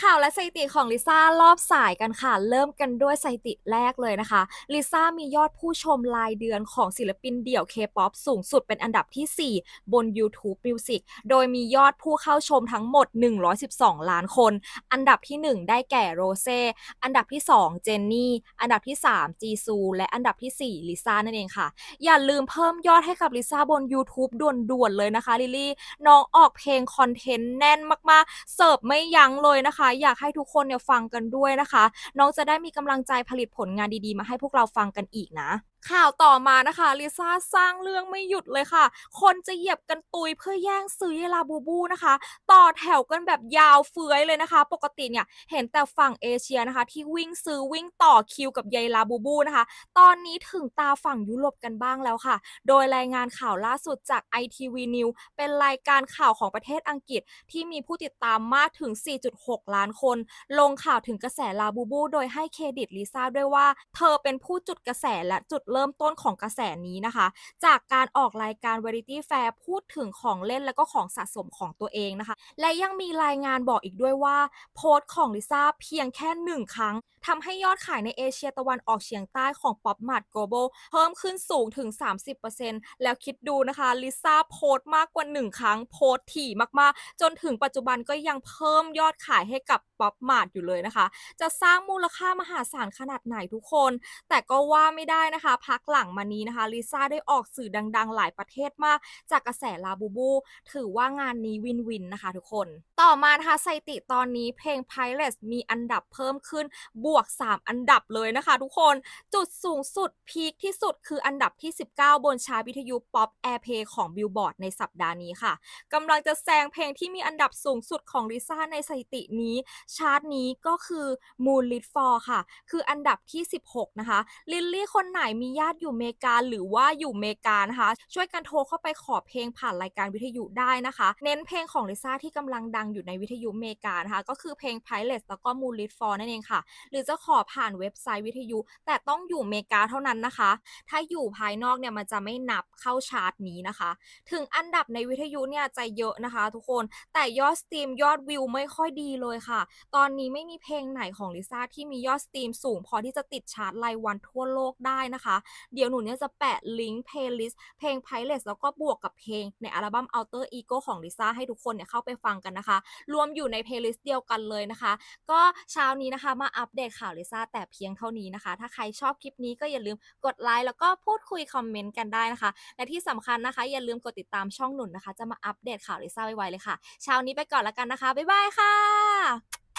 ข่าวและสถิติของลิซ่ารอบสายกันค่ะ เริ่มกันด้วยสถิติแรกเลยนะคะลิซ่ามียอดผู้ชมรายเดือนของศิลปินเดี่ยว K-POP สูงสุดเป็นอันดับที่ 4 บน YouTube Music โดยมียอดผู้เข้าชมทั้งหมด 112 ล้านคน อันดับที่ 1 ได้แก่โรเซอันดับที่ 2 เจนนี่ อันดับที่ 3 จีซู และอันดับทีสี่4ลิซ่านั่นเองค่ะ อย่าลืมเพิ่มยอดให้กับลิซ่าบน YouTube ด่วนๆเลยนะคะลิลลี่น้องออกเพลงคอนเทนต์แน่นมากๆ เสิร์ฟไม่ยั้งเลยนะคะอยากให้ทุกคนเนี่ยฟังกันด้วยนะคะ น้องจะได้มีกำลังใจผลิตผลงานดีๆ มาให้พวกเราฟังกันอีกนะ ข่าวต่อมานะคะลิซ่าสร้างเรื่องไม่หยุดเลยค่ะ คนจะเหยียบกันตุยเพื่อแย่งซื้อเยลาบูบูนะคะ ต่อแถวกันแบบยาวเฟื้อยเลยนะคะ ปกติเนี่ยเห็นแต่ฝั่งเอเชียนะคะ ที่วิ่งซื้อวิ่งต่อคิวกับเยลาบูบูนะคะ ตอนนี้ถึงตาฝั่งยุโรปกันบ้างแล้วค่ะ โดยรายงานข่าวล่าสุดจาก ITV News เป็นรายการข่าวของประเทศอังกฤษที่มีผู้ติดตามมากถึง 4.6 ล้านคน ลงข่าวถึงกระแสลาบูบู โดยให้เครดิตลิซ่าด้วยว่า เธอเป็นผู้จุดกระแสและจุดเริ่มต้นของกระแสนี้นะคะ จากการออกรายการ Variety Fair พูดถึงของเล่นและก็ของสะสมของตัวเองนะคะ และยังมีรายงานบอกอีกด้วยว่า โพสต์ของลิซ่าเพียงแค่หนึ่งครั้งทำให้ยอดขายในเอเชียตะวันออกเฉียงใต้ของ Pop Mart Global เพิ่มขึ้นสูงถึง 30%แล้วคิดดูนะคะลิซ่าโพสต์มากกว่า 1 ครั้งโพสต์ถี่มากๆ จนถึงปัจจุบันก็ยังเพิ่มยอดขายให้กับ Pop Mart อยู่เลยนะคะ จะสร้างมูลค่ามหาศาลขนาดไหนทุกคน แต่ก็ว่าไม่ได้นะคะ พักหลังมานี้นะคะลิซ่าได้ออกสื่อดังๆ หลายประเทศมาก จากกระแสลาบูบู ถือว่างานนี้วินวินนะคะทุกคน ต่อมานะคะสถิติตอนนี้เพลง Pirates มีอันดับเพิ่มขึ้นบวก 3 อันดับเลยนะคะทุกคนจุดสูงสุดพีคที่สุดคืออันดับที่ 19 บนชาร์ตวิทยุ Pop Airplay ของ Billboard ในสัปดาห์นี้ค่ะกำลังจะแซงเพลงที่มีอันดับสูงสุดของลิซ่าในสถิตินี้ชาร์ตนี้ก็คือ Moonlit Fall ค่ะ คืออันดับที่ 16 นะคะ ลิลลี่คนไหนมีญาติอยู่เมกาหรือว่าอยู่เมกานะคะ ช่วยกันโทรเข้าไปขอเพลงผ่านรายการวิทยุได้นะคะ เน้นเพลงของลิซ่าที่กำลังดังอยู่ในวิทยุเมกานะคะ ก็คือเพลง Pirates แล้วก็ Moonlit Fall นั่นเองค่ะ หรือจะขอผ่านเว็บไซต์วิทยุ แต่ต้องอยู่เมกาเท่านั้นนะคะ ถ้าอยู่ภายนอกเนี่ยมันจะไม่นับเข้าชาร์ตนี้นะคะ ถึงอันดับในวิทยุเนี่ยจะเยอะนะคะ ทุกคนแต่ยอดสตรีมยอดวิวไม่ค่อยดีเลยค่ะตอนนี้ไม่มีเพลงไหนของลิซ่าที่มียอดสตรีมสูง พอที่จะติดชาร์ตรายวันทั่วโลกได้นะคะ เดี๋ยวหนูเนี่ยจะแปะลิงก์เพลย์ลิสต์เพลง Pirates แล้วก็บวกกับเพลงในอัลบั้ม Outer Ego ของลิซ่าให้ทุกคนเนี่ยเข้าไปฟังกันนะคะ รวมอยู่ในเพลย์ลิสต์เดียวกันเลยนะคะ ก็เช้านี้นะคะมาอัปเดตข่าวลิซ่าแต่เพียงเท่านี้นะคะ ถ้าใครชอบคลิปนี้ก็อย่าลืมกดไลค์แล้วก็พูดคุยคอมเมนต์กันได้นะคะ และที่สำคัญนะคะ อย่าลืมกดติดตามช่องหนุนนะคะ จะมาอัปเดตข่าวลิซ่าไวๆเลยค่ะ เช้านี้ไปก่อนแล้วกันนะคะ บ๊ายบายค่ะ